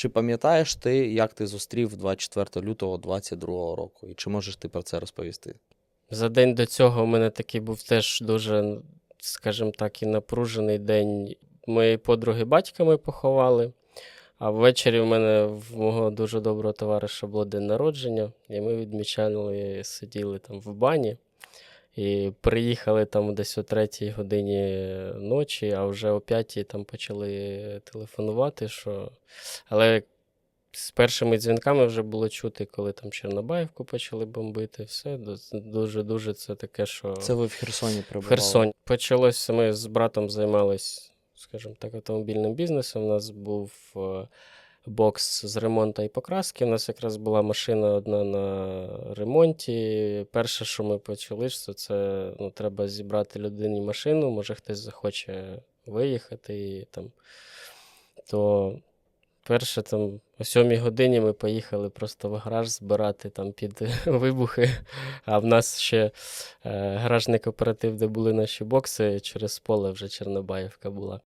Чи пам'ятаєш ти, як ти зустрів 24 лютого 22 року? І чи можеш ти про це розповісти? За день до цього у мене такий був теж дуже, скажімо так, і напружений день. Мої подруги батька ми поховали. А ввечері в мене в мого дуже доброго товариша було день народження, і ми відмічали, сиділи там в бані. І приїхали там десь о третій годині ночі, а вже о п'ятій там почали телефонувати. Що... Але з першими дзвінками вже було чути, коли там Чорнобаївку почали бомбити. Все дуже-дуже це таке, що Це ви в Херсоні в? Херсоні. Почалося, ми з братом займалися, скажімо так, автомобільним бізнесом. У нас був е, бокс з ремонту і покраски. У нас якраз була машина одна на ремонті. Перше, що ми почали, що це ну, треба зібрати людині машину, може хтось захоче виїхати. І, там. То перше там о сьомій годині ми поїхали просто в гараж збирати там під вибухи. А в нас ще е, гаражний кооператив, де були наші бокси, через поле вже Чорнобаївка була.